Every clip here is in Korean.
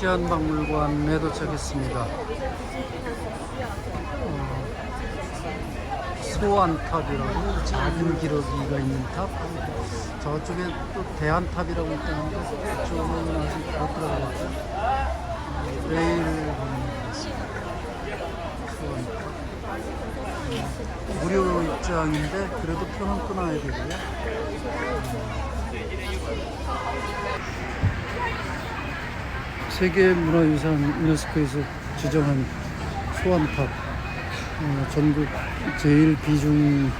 시한박물관에 도착했습니다. 어, 소안탑이라고 작은 기러기가 있는 탑. 저쪽에 또 대한탑이라고 있다는데 그쪽은 아직 못 들어가봤죠. 소안탑. 어, 무료 입장인데 그래도 표는 끊어야 되고요. 세계문화유산 유네스코에서 지정한 소환탑 어, 전국 제일 비중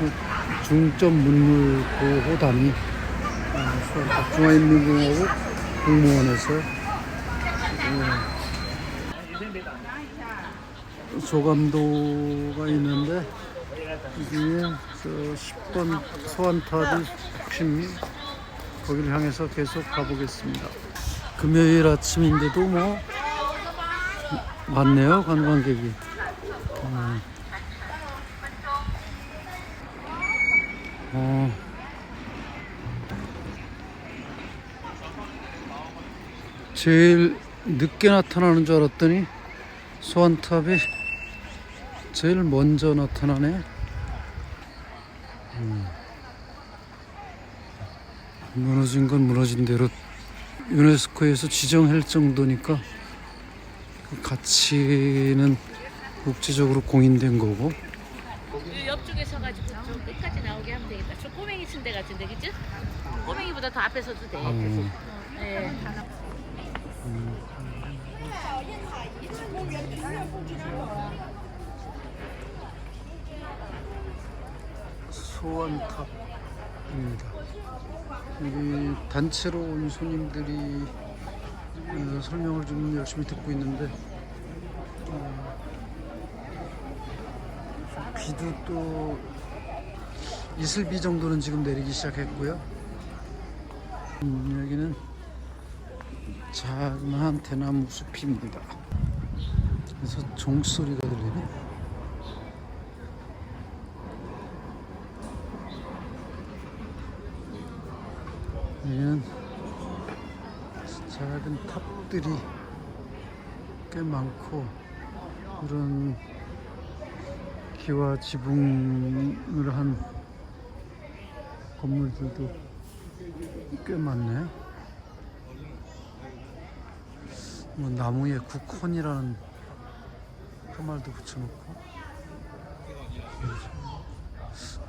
어, 중점 문물 보호단위 어, 소환탑 중화인민공화국 국무원에서 어, 조감도가 있는데 이게 저 10번 소환탑이 핵심 거기를 향해서 계속 가보겠습니다. 금요일 아침인데도 뭐 많네요 관광객이. 어. 어. 제일 늦게 나타나는 줄 알았더니 소환탑이 제일 먼저 나타나네. 음. 무너진 건 무너진 대로 유네스코에서 지정할 정도니까 그 가치는 국제적으로 공인된 거고 이 옆쪽에 서가지고 저 끝까지 나오게 하면 되겠다. 저 꼬맹이 침대 같은데, 그죠? 꼬맹이보다 더 앞에 서도 돼. 어, 네. 소원 탑 입니다. 여기 단체로 온 손님들이 어, 설명을 좀 열심히 듣고 있는데 어, 비도 또 이슬비 정도는 지금 내리기 시작했고요. 음, 여기는 자그마한 대나무 숲입니다. 그래서 종소리가 들리네. 여기는 작은 탑들이 꽤 많고 그런 기와 지붕을 한 건물들도 꽤 많네. 뭐 나무에 국헌이라는 표말도 붙여놓고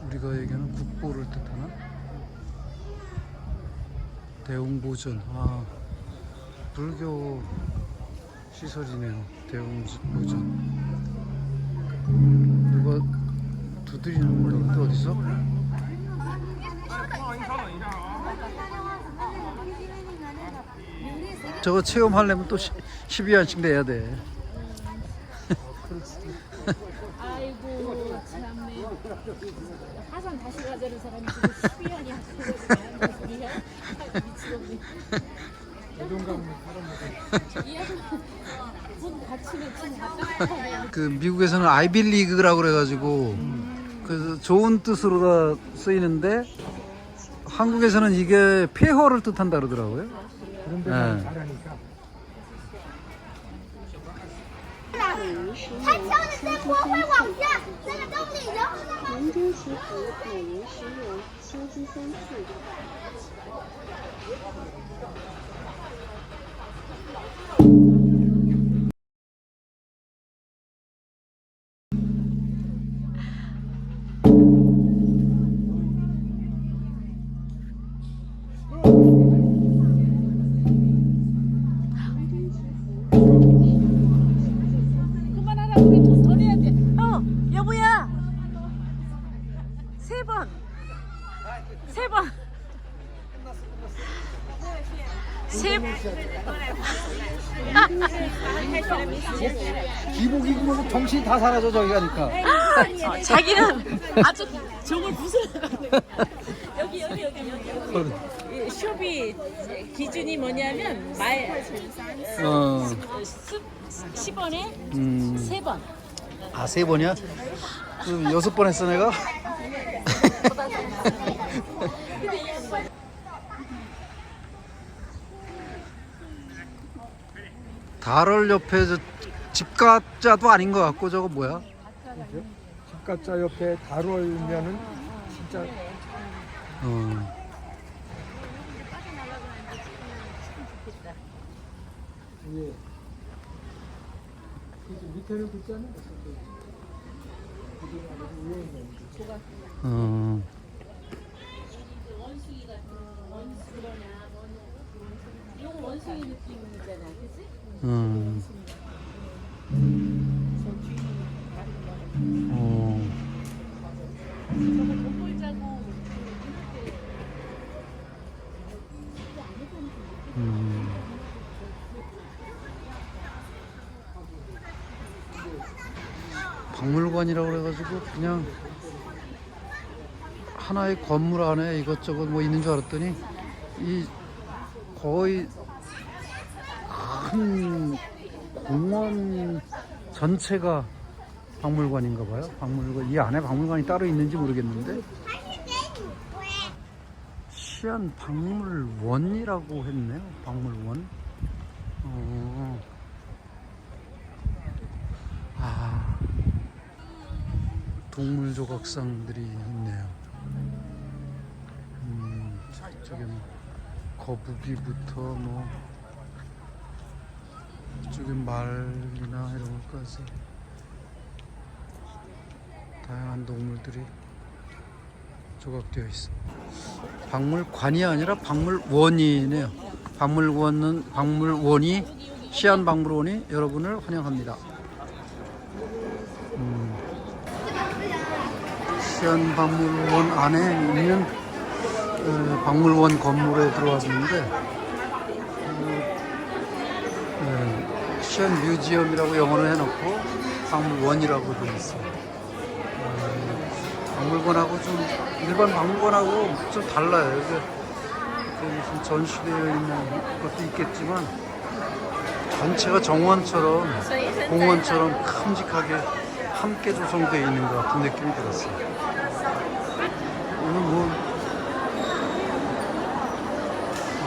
우리가 얘기하는 국보를 뜻하나? 대웅보전 아 불교 시설이네요 대웅보전 누가 두드리는 거 어디서? 저거 체험하려면 또 12원씩 내야 돼 아이고, 참네. 화산 다시 가자는 사람이 지금 12년이 하시는 미치겠네. 이 양반 돈 가치는 참 아깝네. 그 미국에서는 아이빌리그라고 그래가지고 그래서 좋은 뜻으로가 쓰이는데 한국에서는 이게 폐허를 뜻한다 그러더라고요. 네. 음. 세 번. 세 기복 입으면 정신이 다 사라져 저기 가니까. 어, 자기는 아주 저걸 부수는 여기 여기 여기 여기 이 쇼비 기준이 뭐냐면 말 어, 10원에 음, 세 번. 아 세 번이야? 그 여섯 번 했어 내가. 가럴 옆에 저 집가자도 아닌 것 같고 저거 뭐야? 집가자 옆에 다루면은 진짜 어. 예. 밑에는 않아요? 어. 음. 어. 음. 박물관이라고 그래가지고 그냥 하나의 건물 안에 이것저것 뭐 있는 줄 알았더니 이 거의 큰 공원 전체가 박물관인가 봐요. 박물관 이 안에 박물관이 따로 있는지 모르겠는데 시안 박물원이라고 했네요. 박물원. 어. 아. 동물 조각상들이 있네요. 음, 저쪽에 뭐 거북이부터 뭐 이쪽에 말이나 이런 것까지 다양한 동물들이 조각되어 있습니다. 박물관이 아니라 박물원이네요. 박물원은 박물원이 시안 박물원이 여러분을 환영합니다. 음, 시안 박물원 안에 있는 어, 박물원 건물에 들어왔는데 어, 어, 시안 뮤지엄이라고 영어를 해놓고 박물원이라고 되어 있어요. 어, 박물관하고 좀 일반 박물관하고 좀 달라요. 무슨 전시되어 있는 것도 있겠지만 전체가 정원처럼 공원처럼 큼직하게 함께 조성되어 있는 것 같은 느낌이 들었어요. 오늘 뭐,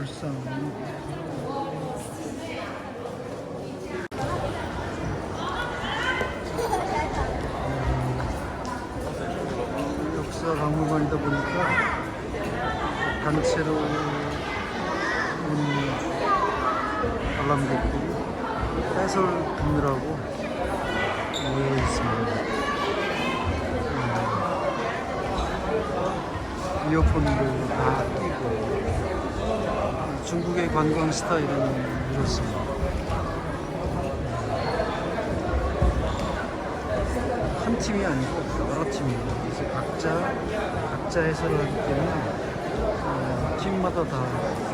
불상. 역사 박물관이다 보니까 단체로 온 관람객들이 해설 듣느라고 모여 있습니다. 음, 끼고 중국의 관광 스타일은 이렇습니다. 한 팀이 아니고 여러 팀입니다. 그래서 각자 각자 해설을 하기 때문에 어, 팀마다 다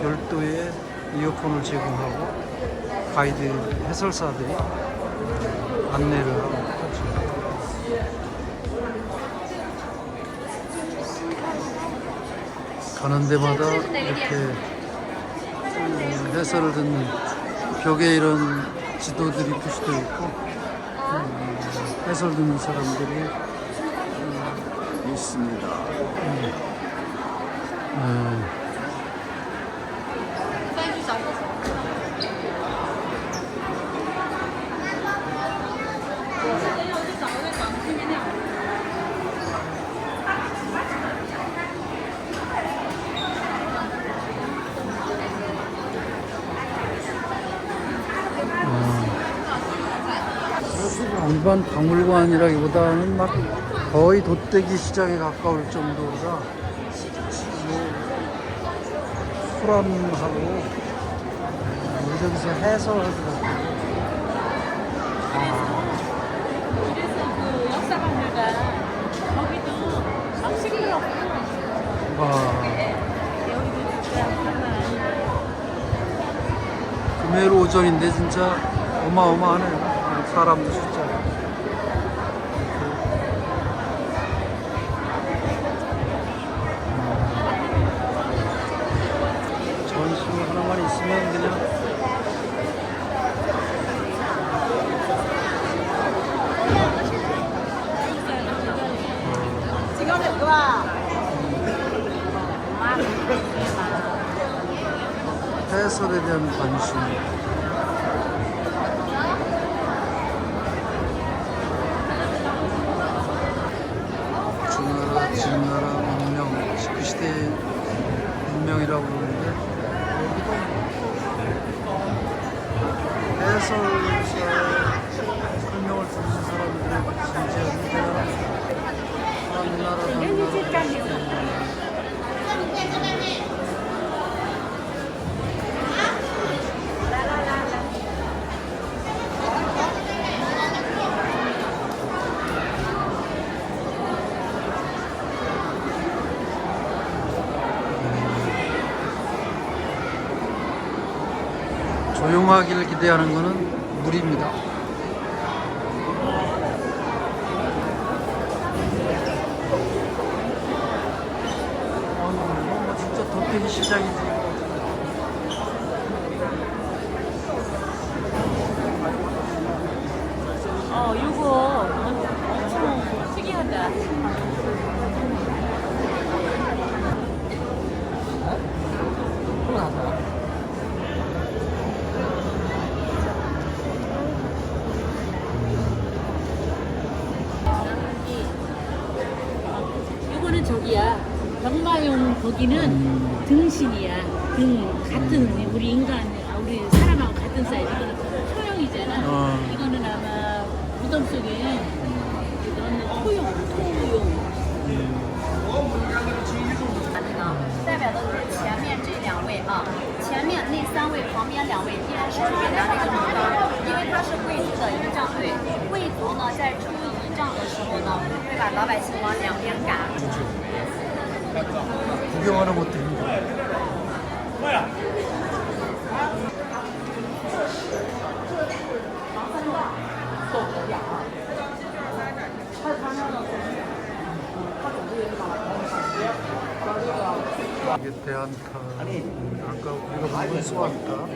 별도의 이어폰을 제공하고 가이드 해설사들이 어, 안내를 하고 하죠. 가는 데마다 이렇게 음, 해설을 듣는 벽에 이런 지도들이 표시되어 있고 음, 해설 듣는 사람들이 음, 있습니다. 음. 음. 일반 박물관이라기보다는 막 거의 돗대기 시장에 가까울 정도라 뭐 소란하고 여기저기서. 그래서 그막 시끄럽고 와. 금요일 오전인데 진짜 어마어마하네. 사람들 숫자 해설에 대한 관심. 주나라, 진나라 문명, 그 시대의 문명이라고 그러는데 여기도 해설사의 설명을 듣는 사람들의 진지한 대단한 한 나라 한 나라 ' 조용하기를 기대하는 것은 무리입니다. 진짜 덮이기 시작이지. 어, 이거 엄청 특이하다. 이거는 저기야. 거기는 등신이야. 등 같은 우리 인간, 아, 우리 사람하고 같은 사이즈. 이거는 이게 대한카. 아까 우리가 본건 스와타.